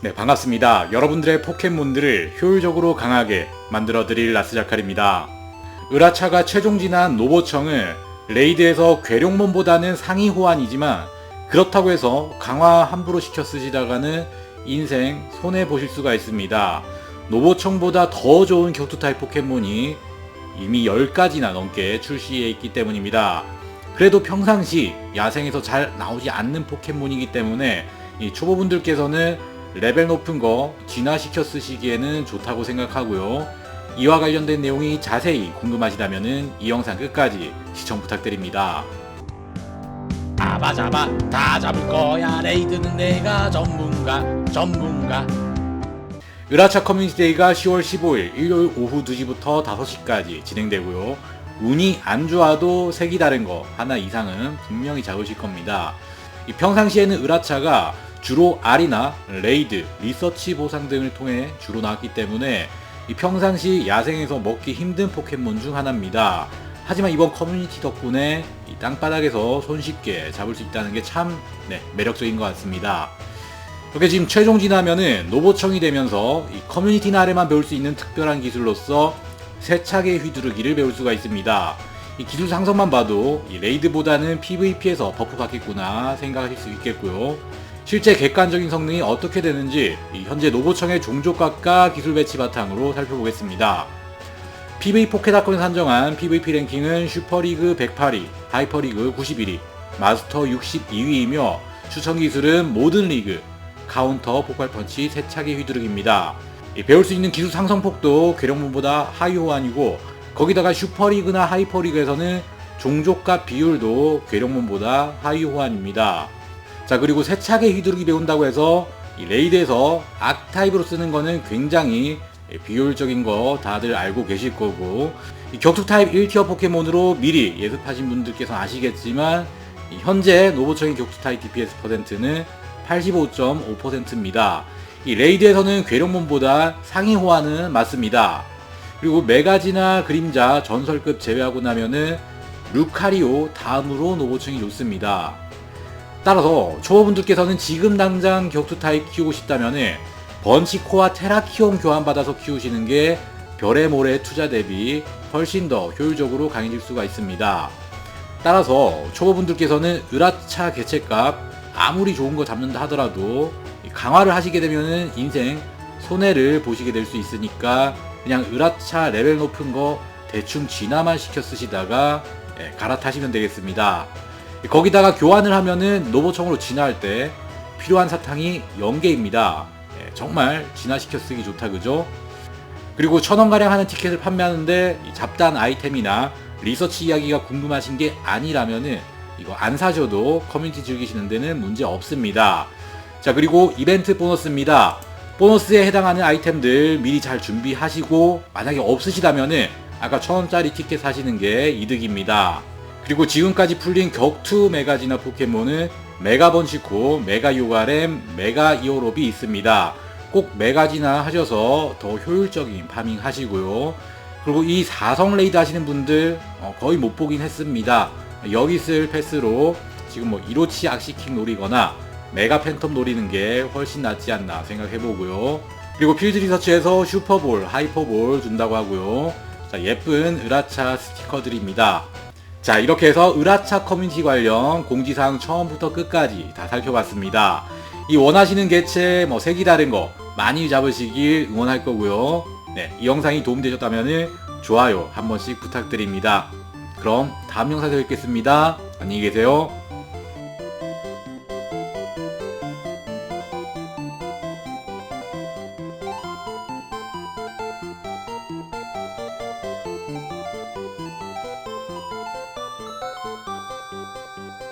네, 반갑습니다. 여러분들의 포켓몬들을 효율적으로 강하게 만들어드릴 라스자칼입니다. 으라차가 최종 진한 노보청을 레이드에서 괴룡몬보다는 상위 호환이지만 그렇다고 해서 강화 함부로 시켜 쓰시다가는 인생 손해 보실 수가 있습니다. 노보청보다 더 좋은 격투 타입 포켓몬이 이미 10가지나 넘게 출시해 있기 때문입니다. 그래도 평상시 야생에서 잘 나오지 않는 포켓몬이기 때문에 이 초보분들께서는 레벨 높은 거 진화시켜 쓰시기에는 좋다고 생각하고요. 이와 관련된 내용이 자세히 궁금하시다면 이 영상 끝까지 시청 부탁드립니다. 잡아 잡아 다 잡을 거야 레이드는 내가 전문가 전문가 으라차 커뮤니티 데이가 10월 15일 일요일 오후 2시부터 5시까지 진행되고요. 운이 안 좋아도 색이 다른 거 하나 이상은 분명히 잡으실 겁니다. 이 평상시에는 으라차가 주로 알이나 레이드, 리서치 보상 등을 통해 주로 나왔기 때문에 이 평상시 야생에서 먹기 힘든 포켓몬 중 하나입니다. 하지만 이번 커뮤니티 덕분에 이 땅바닥에서 손쉽게 잡을 수 있다는 게참 매력적인 것 같습니다. 이렇게 지금 최종 진화면은 노보청이 되면서 이 커뮤니티 아래만 배울 수 있는 특별한 기술로서 세차게 휘두르기를 배울 수가 있습니다. 이 기술 상성만 봐도 이 레이드보다는 PVP에서 버프 받겠구나 생각하실 수 있겠고요. 실제 객관적인 성능이 어떻게 되는지 이 현재 노보청의 종족각과 기술 배치 바탕으로 살펴보겠습니다. PV 포켓닷컴이 산정한 PVP 랭킹은 슈퍼리그 108위, 하이퍼리그 91위, 마스터 62위이며 추천 기술은 모든 리그, 카운터, 폭발 펀치, 세차게 휘두르기입니다. 이 배울 수 있는 기술 상성폭도 괴력문보다 하위 호환이고 거기다가 슈퍼리그나 하이퍼리그에서는 종족과 비율도 괴력문보다 하위 호환입니다. 자 그리고 세차게 휘두르기 배운다고 해서 이 레이드에서 악타입으로 쓰는 거는 굉장히 비효율적인 거 다들 알고 계실 거고 이 격투 타입 1티어 포켓몬으로 미리 예습하신 분들께서 아시겠지만 이 현재 노보청의 격투 타입 DPS 퍼센트는 85.5%입니다. 이 레이드에서는 괴력몬보다 상위 호환은 맞습니다. 그리고 메가지나 그림자 전설급 제외하고 나면은 루카리오 다음으로 노보청이 좋습니다. 따라서 초보분들께서는 지금 당장 격투 타입 키우고 싶다면은 번치코와 테라키온 교환받아서 키우시는 게 별의 모래 투자 대비 훨씬 더 효율적으로 강해질 수가 있습니다. 따라서 초보분들께서는 으라차 개체값 아무리 좋은 거 잡는다 하더라도 강화를 하시게 되면은 인생 손해를 보시게 될 수 있으니까 그냥 으라차 레벨 높은 거 대충 진화만 시켜 쓰시다가 예, 갈아타시면 되겠습니다. 거기다가 교환을 하면은 노보청으로 진화할 때 필요한 사탕이 0개입니다. 예, 정말 진화시켜 쓰기 좋다 그죠? 그리고 천원가량 하는 티켓을 판매하는데 이 잡다한 아이템이나 리서치 이야기가 궁금하신 게 아니라면은 이거 안 사셔도 커뮤니티 즐기시는 데는 문제 없습니다. 자 그리고 이벤트 보너스입니다. 보너스에 해당하는 아이템들 미리 잘 준비하시고 만약에 없으시다면은 아까 천원짜리 티켓 사시는 게 이득입니다. 그리고 지금까지 풀린 격투 메가지나 포켓몬은 메가 번시코, 메가 요가렘, 메가 이오롭이 있습니다. 꼭 메가지나 하셔서 더 효율적인 파밍 하시고요. 그리고 이 4성 레이드 하시는 분들 어, 거의 못 보긴 했습니다. 여기 쓸 패스로 지금 뭐 이로치 악시킹 노리거나 메가 팬텀 노리는 게 훨씬 낫지 않나 생각해보고요. 그리고 필드 리서치에서 슈퍼볼, 하이퍼볼 준다고 하고요. 자, 예쁜 으라차 스티커들입니다. 자, 이렇게 해서 으라차 커뮤니티 관련 공지사항 처음부터 끝까지 다 살펴봤습니다. 이 원하시는 개체, 뭐 색이 다른 거 많이 잡으시길 응원할 거고요. 네, 이 영상이 도움되셨다면 좋아요 한 번씩 부탁드립니다. 그럼 다음 영상에서 뵙겠습니다. 안녕히 계세요.